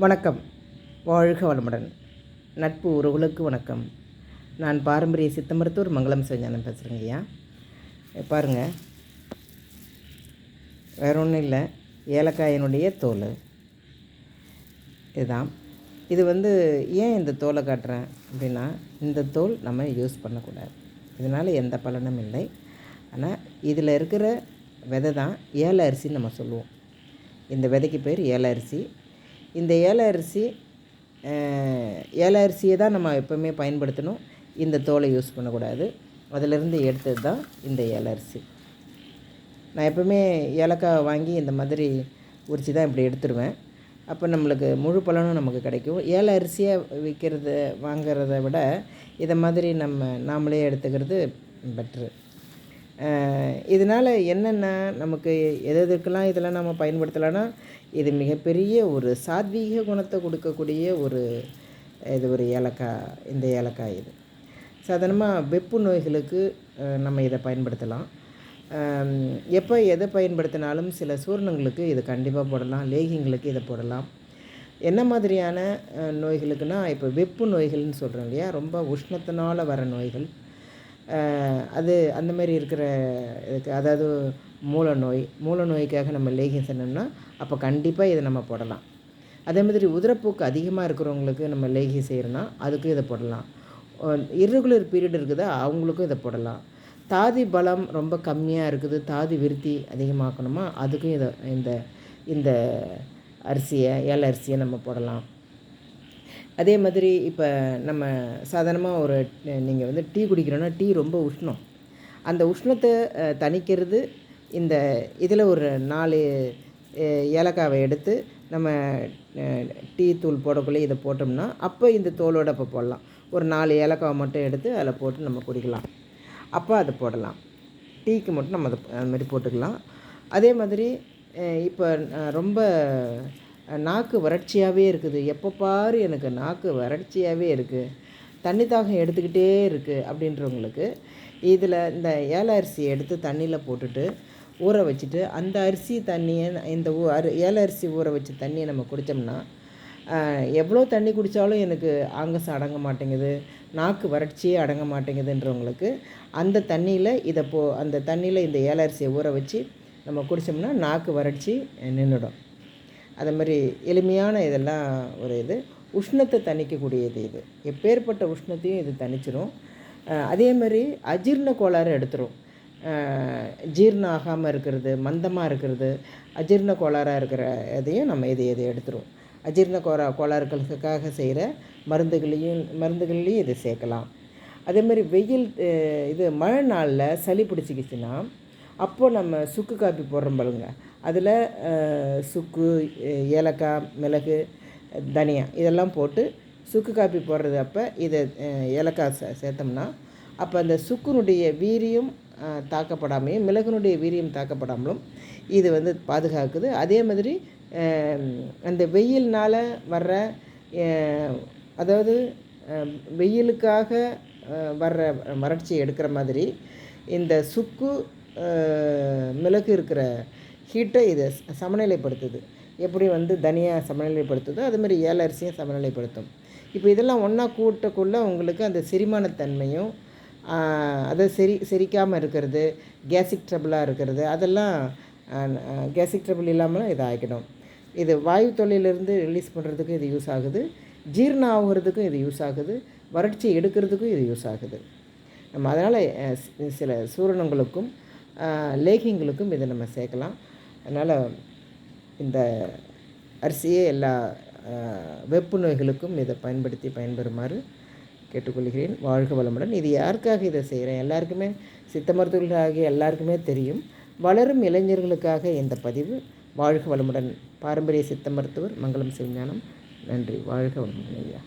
வணக்கம். வாழ்க வளமுடன். நட்பு உறவுகளுக்கு வணக்கம். நான் பாரம்பரிய சித்த மருத்துவர் மங்களம் சிவஞானம் பேசுகிறேங்க ஐயா. பாருங்கள் வேற ஒன்றும் இல்லை. ஏலக்காயினுடைய தோல். இதுதான். இது வந்து ஏன் இந்த தோலை காட்டுறேன் அப்படின்னா இந்த தோல் நம்ம யூஸ் பண்ணக்கூடாது. இதனால் எந்த பலனும் இல்லை. ஆனால் இதில் இருக்கிற விதை தான் ஏல அரிசின்னு நம்ம சொல்லுவோம். இந்த விதைக்கு பேர் ஏல அரிசி. இந்த ஏல அரிசி ஏல அரிசியை தான் நம்ம எப்போவுமே பயன்படுத்தணும். இந்த தோலை யூஸ் பண்ணக்கூடாது. அதிலிருந்து எடுத்தது தான் இந்த ஏல அரிசி. நான் எப்போவுமே ஏலக்காய் வாங்கி இந்த மாதிரி உரித்து தான் இப்படி எடுத்துருவேன். அப்போ நம்மளுக்கு முழு பலனும் நமக்கு கிடைக்கும். ஏல அரிசியை விற்கிறது வாங்கிறத விட இதை மாதிரி நம்ம நாமளே எடுத்துக்கிறது பெட்ரு இதனால் என்னென்ன நமக்கு எது எதுக்கெல்லாம் இதெல்லாம் நம்ம பயன்படுத்தலான்னா இது மிகப்பெரிய ஒரு சாத்வீக குணத்தை கொடுக்கக்கூடிய ஒரு இது ஒரு ஏலக்காய் இந்த ஏலக்காய் இது. சாதாரணமாக வெப்பு நோய்களுக்கு நம்ம இதை பயன்படுத்தலாம். எப்போ எதை பயன்படுத்தினாலும் சில சூரணங்களுக்கு இது கண்டிப்பாக போடலாம் லேகிங்களுக்கு இதை போடலாம். என்ன மாதிரியான நோய்களுக்குன்னா இப்போ வெப்பு நோய்கள்னு சொல்கிறோம் இல்லையா? ரொம்ப உஷ்ணத்தினால் வர நோய்கள். அது அந்த மாதிரி இருக்கிற இதுக்கு அதாவது மூல நோய் மூல நோய்க்காக நம்ம லேகியம் சொன்னோம்னா அப்போ கண்டிப்பாக இதை நம்ம போடலாம். அதே மாதிரி உதிரப்போக்கு அதிகமாக இருக்கிறவங்களுக்கு நம்ம லேகி செய்கிறோன்னா அதுக்கும் இதை போடலாம். இர்ரெகுலர் பீரியட் இருக்குதா அவங்களுக்கும் இதை போடலாம். தாதி பலம் ரொம்ப கம்மியாக இருக்குது தாதி விருத்தி அதிகமாக்கணுமா அதுக்கும் இதை இந்த இந்த அரிசியை ஏல அரிசியை நம்ம போடலாம். அதே மாதிரி இப்போ நம்ம சாதாரணமாக ஒரு நீங்கள் வந்து டீ குடிக்கிறோன்னா டீ ரொம்ப உஷ்ணம். அந்த உஷ்ணத்தை தணிக்கிறது இந்த இதில் ஒரு நாலு ஏலக்காவை எடுத்து நம்ம டீ தூள் போடக்குள்ளே இதை போட்டோம்னா அப்போ இந்த தோலோட அப்போ போடலாம். ஒரு நாலு ஏலக்காவை மட்டும் எடுத்து அதில் போட்டு நம்ம குடிக்கலாம். அப்போ அதை போடலாம். டீக்கு மட்டும் நம்ம அதை அது மாதிரி போட்டுக்கலாம். அதே மாதிரி இப்போ ரொம்ப நாக்கு வறட்சியாகவே இருக்குது. எப்போ பாரு எனக்கு நாக்கு வறட்சியாகவே இருக்குது தண்ணி தாகம் எடுத்துக்கிட்டே இருக்குது அப்படின்றவங்களுக்கு இதில் இந்த ஏல அரிசியை எடுத்து தண்ணியில் போட்டுட்டு ஊற வச்சுட்டு அந்த அரிசி தண்ணியை இந்த ஊ அரி ஏல அரிசி ஊற வச்ச தண்ணியை நம்ம குடித்தோம்னா எவ்வளோ தண்ணி குடித்தாலும் எனக்கு ஆங்கஸ் அடங்க மாட்டேங்குது நாக்கு வறட்சியே அடங்க மாட்டேங்குதுன்றவங்களுக்கு அந்த தண்ணியில் இதை போ அந்த தண்ணியில் இந்த ஏல அரிசியை ஊற வச்சு நம்ம குடித்தோம்னா நாக்கு வறட்சி நின்றுடும் அது மாதிரி எளிமையான இதெல்லாம் ஒரு இது. உஷ்ணத்தை தணிக்கக்கூடியது இது. எப்பேற்பட்ட உஷ்ணத்தையும் இது தணிச்சிரும். அதே மாதிரி அஜீரண கோளாறு எடுத்துரும். ஜீர்ணம் ஜீரணம் ஆகாமல் இருக்கிறது மந்தமாக இருக்கிறது அஜீரண கோளாறாக இருக்கிற இதையும் நம்ம இதை இதை எடுத்துரும். அஜீரண கோரா கோளாறுகளுக்காக செய்கிற மருந்துகளையும் மருந்துகள்லையும் இதை சேர்க்கலாம். அதே மாதிரி வெயில் இது மழை நாளில் சளி பிடிச்சிக்கிச்சுன்னா அப்போது நம்ம சுக்கு காப்பி போடுறோம் பாருங்கள் அதில் சுக்கு ஏலக்காய் மிளகு தனியா இதெல்லாம் போட்டு சுக்கு காப்பி போடுறது. அப்போ இதை ஏலக்காய் சே சேர்த்தோம்னா அப்போ அந்த சுக்குனுடைய வீரியம் தாக்கப்படாமையும் மிளகுனுடைய வீரியம் தாக்கப்படாமலும் இது வந்து பாதுகாக்குது. அதே மாதிரி அந்த வெயில்னால் வர்ற அதாவது வெயிலுக்காக வர்ற வறட்சியை எடுக்கிற மாதிரி இந்த சுக்கு மிளகு இருக்கிற ஹீட்டை இதை சமநிலைப்படுத்துது. எப்படி வந்து தனியா சமநிலைப்படுத்துதோ அது மாதிரி ஏல அரிசியும் சமநிலைப்படுத்தும். இப்போ இதெல்லாம் ஒன்றா கூட்டக்குள்ளே உங்களுக்கு அந்த செரிமானத்தன்மையும் அதை செரி செரிக்காமல் இருக்கிறது கேஸிக் ட்ரபிளாக இருக்கிறது அதெல்லாம் கேசிக் ட்ரபிள் இல்லாமல் இதாகிடும் இது வாயு தொல்லையிலேருந்து ரிலீஸ் பண்ணுறதுக்கும் இது யூஸ் ஆகுது. ஜீரணம் ஆகுறதுக்கும் இது யூஸ் ஆகுது. வறட்சி எடுக்கிறதுக்கும் இது யூஸ் ஆகுது. நம்ம அதனால் சில சூரணங்களுக்கும் லேகிங்களுக்கும் லேகியங்களுக்கும் இதை நம்ம சேர்க்கலாம். அதனால் இந்த அரிசியே எல்லா வெப்பு நோய்களுக்கும் இதை பயன்படுத்தி பயன்பெறுமாறு கேட்டுக்கொள்கிறேன். வாழ்க வளமுடன். இது யாருக்காக இதை செய்கிறேன்? எல்லாருக்குமே சித்த மருத்துவர்களாகிய எல்லாருக்குமே தெரியும். வளரும் இளைஞர்களுக்காக இந்த பதிவு. வாழ்க வளமுடன். பாரம்பரிய சித்த மருத்துவர் மங்களம் சிவஞானம். நன்றி. வாழ்க வளமுடன் ஐயா.